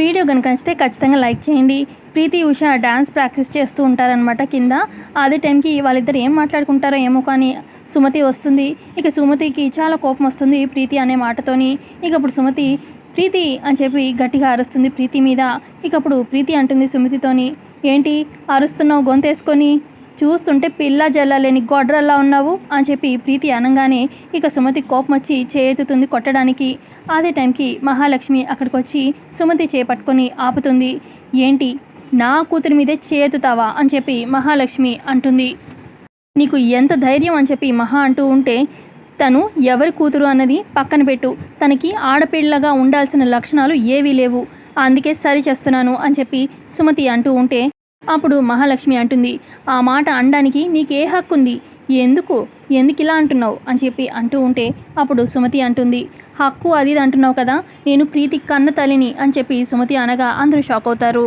Video కనుక నచ్చితే ఖచ్చితంగా లైక్ చేయండి. ప్రీతి ఉష డ్యాన్స్ ప్రాక్టీస్ చేస్తూ ఉంటారనమాట కింద. అదే టైంకి వాళ్ళిద్దరు ఏం మాట్లాడుకుంటారో ఏమో కానీ సుమతి వస్తుంది. ఇక సుమతికి చాలా కోపం వస్తుంది ప్రీతి అనే మాటతోని. ఇక అప్పుడు సుమతి ప్రీతి అని చెప్పి గట్టిగా అరుస్తుంది ప్రీతి మీద. ఇక అప్పుడు ప్రీతి అంటుంది సుమతితోని ఏంటి అరుస్తున్నావు గొంతేసుకొని? చూస్తుంటే పిల్ల జల్లలేని గొడ్రల్లా ఉన్నావు అని చెప్పి ప్రీతి అనగానే ఇక సుమతి కోపం వచ్చి చేతుతుంది కొట్టడానికి. అదే టైంకి మహాలక్ష్మి అక్కడికి వచ్చి సుమతి చేపట్టుకొని ఆపుతుంది. ఏంటి నా కూతురి మీదే చేతుతావా అని చెప్పి మహాలక్ష్మి అంటుంది. నీకు ఎంత ధైర్యం అని చెప్పి మహా అంటూ ఉంటే తను ఎవరి కూతురు అన్నది పక్కన పెట్టు. తనకి ఆడపిల్లగా ఉండాల్సిన లక్షణాలు ఏవీ లేవు. అందుకే సరి చేస్తున్నాను అని చెప్పి సుమతి అంటూ ఉంటే అప్పుడు మహాలక్ష్మి అంటుంది ఆ మాట అనడానికి నీకే హక్కు ఉంది ఎందుకు? ఎందుకు ఇలా అంటున్నావు? అని చెప్పి అంటూ ఉంటే అప్పుడు సుమతి అంటుంది హక్కు అది ఇది అంటున్నావు కదా నేను ప్రీతి కన్న తల్లిని అని చెప్పి సుమతి అనగా అందరూ షాక్ అవుతారు.